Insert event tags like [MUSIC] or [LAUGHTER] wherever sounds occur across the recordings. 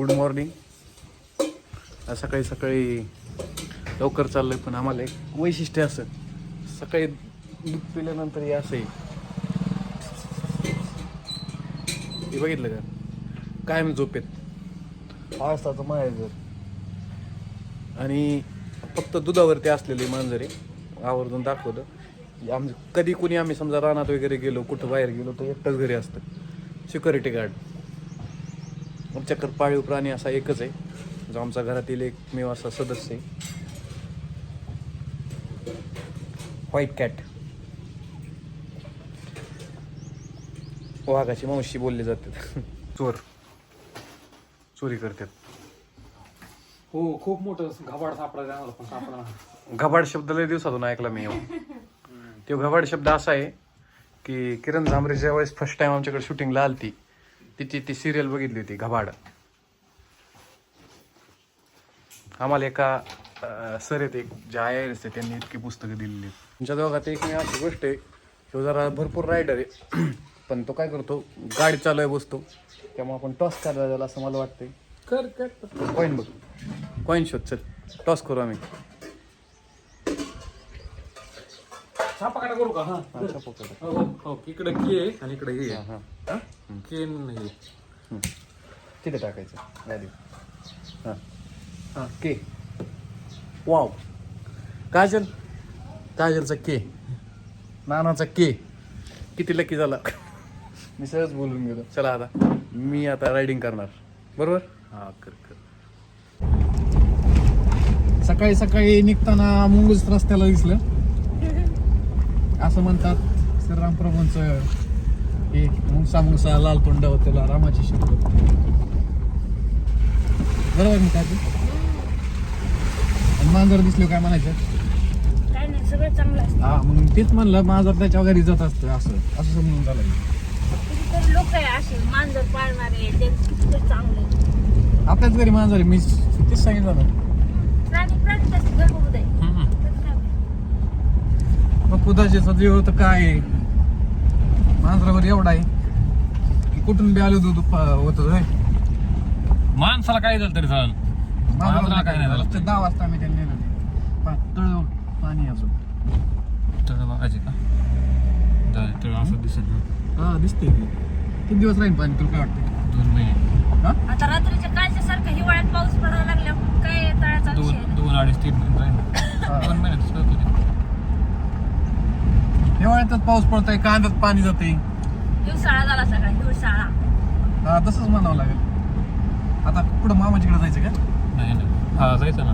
Good morning सकाळी सकाळी लवकर चाललं आहे पण आम्हाला एक वैशिष्ट्य असं सकाळी दूध पिल्यानंतर हे असं आहे. हे बघितलं का? कायम झोपेत. पावसाचं माहेर आणि फक्त दुधावरती असलेली मांजरे आवर्जून दाखवलं. आम कधी कुणी आम्ही समजा रानात वगैरे गेलो कुठं बाहेर गेलो तर एकटंच घरी असतं. सिक्युरिटी गार्ड आमच्याकडे पाळीव प्राणी असा एकच आहे जो आमच्या घरातील एकमेव असा सदस्य आहे. व्हाईट कॅट वाघाची मावशी बोलले जातात. चोर. चोरी करतात. हो खूप मोठं घबाड सापडायचं आम्हाला पण सापडा. घबाड शब्द लय दिवसातून ऐकला मी हो. तो घबाड शब्द असा आहे की किरण झांबरे ज्या वेळेस फर्स्ट टाइम आमच्याकडे शूटिंगला आलती तिची ती सिरियल बघितली होती घबाड. आम्हाला एका सर एक जे आय आर एस त्यांनी इतकी पुस्तकं दिलेली आहेत. तुमच्या दोघात एक मी अशी गोष्ट आहे तो जरा भरपूर रायडर आहे पण तो काय करतो गाडी चालू आहे बसतो त्यामुळे आपण टॉस करायला जायला असं मला वाटतंय. कर कर. कॉईन बघ. कॉईन शोध चल. टॉस करू आम्ही. छापा काटा करू का? हा हा, छापू करू. हो हो, हो इकडे के आहे? आणि इकडे हे हा, आहे. हा. के न हे तिथे टाकायचं. गाडी हां. हां के. वाव. काजल. काजलचा के. नानाचा के. किती लकी झाला. मी सहज बोलून गेलो. चला आता. मी आता रायडिंग करणार. बरोबर? हां कर कर. सकाळी सकाळी निघताना मुंगूस रस्त्याला दिसलं. असं म्हणतात श्रीराम प्रभूंचं हे मुंगसा मुंगसा लाल तोंड त्याला रामाची शब्द बरोबर मी काय? आणि मांजर दिसलं काय म्हणायचं? काय नाही सगळं चांगलं असतं. हा मग तेच म्हणलं मांजर त्याच्या घरी जात असतं असं असं समजून झालं. लोक आहे असे मांजर पाळणारे ते ते चांगले. आपल्याच घरी मांजर आहे मी तेच सांगितलं ना. प्राणी प्राणी तसे आहे त्याचं काय होतं? मग कुदाचे सजीव तर काय? आहे? मांजरावर एवढा आहे. की कुठून बी आलो दूध होत होय. माणसाला काय झालं तरी चालेल. मांजराला काय नाही झालं. दहा वाजता आम्ही त्यांनी नेलं. ते. पातळ पाणी अजून तळ बघायचे का? तळ- तळ असं दिसत. हा दिसते किती दिवस राहील पाणी? तुला काय वाटतं दोन महिने. हा? आता रात्रीच्या कालच्या सारखं हिवाळ्यात पाऊस पडायला लागल्या काय तळाचा विषय दोन? दोन अडीच तीन महिने राहील. दोन महिन्यात होते हिवाळ्यातच पाऊस पडतोय कांद्यात पाणी जाते हिवसाळा झाला सगळा हिवसाळा हा तसंच म्हणावं लागेल. आता पुढं मामाच्याकडे जायचं का? नाही नाही. हा जायचं ना.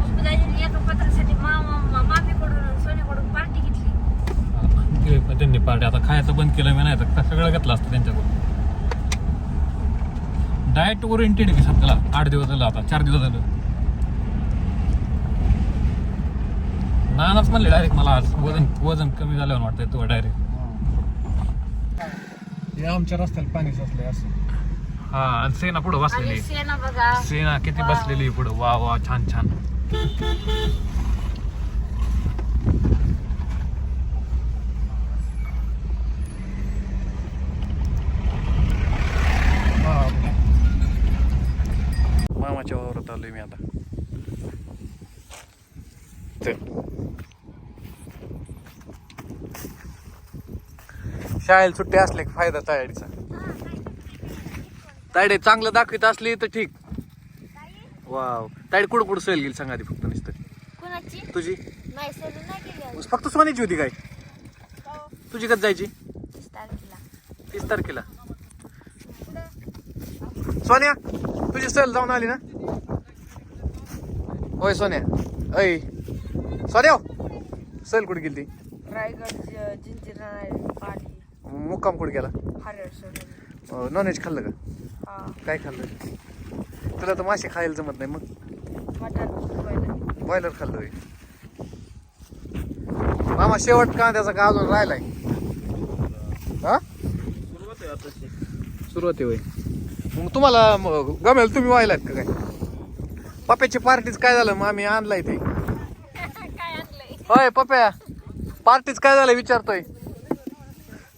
पप्पूदाजींनी एका पत्रासाठी मामा मा- मामीकडून सोन्याकडून पार्टी घेतली. हा, त्यांनी पार्टी आता खायचं बंद केलं मी नाही तर सगळं घेतलं असतं त्यांच्याकडून. डाएट ओरिएंटेड आहे की सध्याला? आठ दिवस झालं आता चार दिवस झालं. नानाच म्हणले डायरेक्ट मला आज वजन वजन कमी झाल्यावर वाटतंय तो डायरेक्ट हे आमच्या रस्त्याला पाणी साचलंय असं. हा आणि सेना पुढे बसलेली. सेना बघा. सेना किती. बसलेली पुढे. वा वा छान छान. चल शाळेला सुट्टी असले की फायदा तायडीचा. तायडे चांगलं दाखवित असली तर ठीक. वाव. तायडे कुठं कुठं सहल गेली सांगा फक्त नुसतं. तुझी. फक्त सोन्याची होती काय? हो, तुझी कधी जायची? तीस तारखेला. तीस तारखेला. सोन्या तुझी सहल जाऊन आली ना? होय सोन्या. ऐ. सोन्या हो. सहल कुठे गेली रायगड जिंजिरा मुक्काम कुठे गेला? नॉनव्हेज खाल्लं का? हा. काय खाल्लं? तुला तर मासे खायला जमत नाही मग. बॉयलर खाल्लं. मामा शेवट कांद्याचा का अजून राहिलाय? हा? सुरुवात आहे होय मग तुम्हाला गमेल तुम्ही व्हायलात का काय? पप्याची पार्टीच काय झालं? मग आम्ही आणलाय ते. होय पप्या. पार्टीच काय झालं विचारतोय?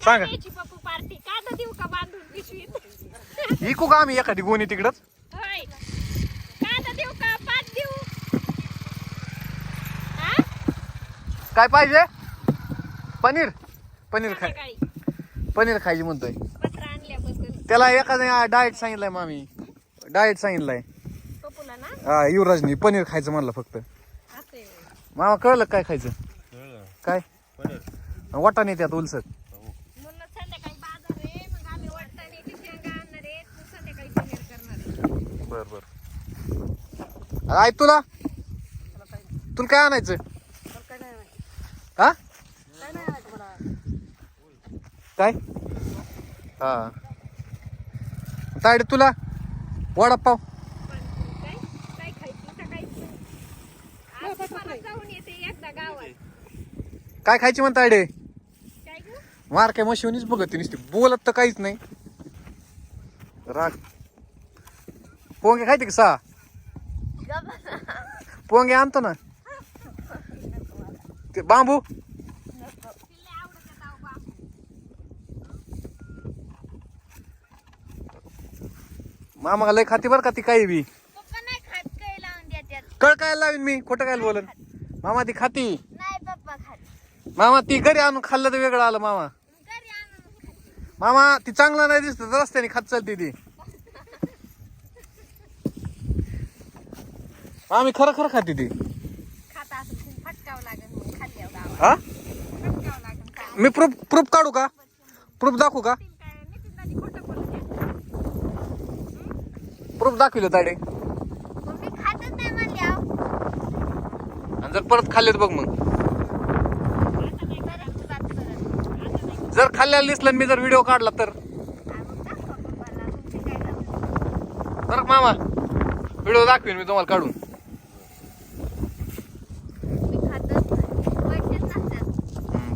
सांगा. याची पप्पू पार्टी. का देऊ का बांधून पिशवीत? इकू का आम्ही एखादी गोणी तिकडच होय. कांदा देऊ का? देऊ. हा काय पाहिजे? पनीर. पनीर खाय. सकाळी पनीर खायची म्हणतोय. पत्र आणल्याबद्दल. त्याला एखाद्या डाएट सांगितलंय मामी. डाएट सांगितलंय. पप्पूला ना? हा युवराजनी पनीर खायचं म्हणलं फक्त. मामा कळलं काय खायचं? काय? वाटाणे त्यात उलसत म्हणून संध्याकाळी बाजार आहे मग आम्ही वाटताना शेंगा आणणार आहे मग संध्याकाळी पनीर करणार आहे. बर बर. आई तुला? तुला काय आणायचं? हा? काय? हा. तायडे तुला? वडापाव पण काय काय खायची सकाळी आज मला जाऊन येते एकदा गावात काय खायची म्हणता गं? मार काय मशिवनीच बघत नुसती. बोलत तर काहीच नाही. राग. पोंगे खायचे का सहा? पोंगे आणतो ना. ते बांबू? मामा लय खाती बरं का ती काही बी. कळ काय लावीन मी. खोटं काय बोलन? मामा ती खाती? नाही पप्पा खात. मामा ती घरी आणून खाल्लं तर वेगळं आलं मामा. घरी आणून खाते. मामा ती चांगलं नाही दिसत रस्त्याने खात चालते ती. मामी खरं खरं खाते ती. खात असेल तर फटकावं लागेल मग खाल्ल्यावर गावात हा? फटकावं लागेल काय? मी प्रूफ प्रूफ काढू का? प्रूफ दाखवू का? काय नितीन दादी खोटं बोलत आहे. प्रूफ दाखविलं ताडे मग मी खातच नाही म्हणल्यावर आणि जर परत खाल्लेत बघ मग. जर खाल्ल्याला दिसलं मी जर व्हिडिओ काढला तर. बरं मामा? व्हिडिओ दाखवीन मी तुम्हाला काढून.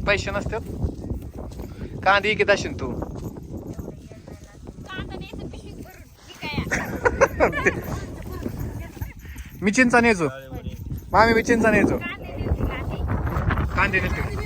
पैसे नसतात. कांदे किती असेल तू. [LAUGHS] मी चिंचा न्यायचो मामी मी चिंचा न्यायचो कांदे नेतो.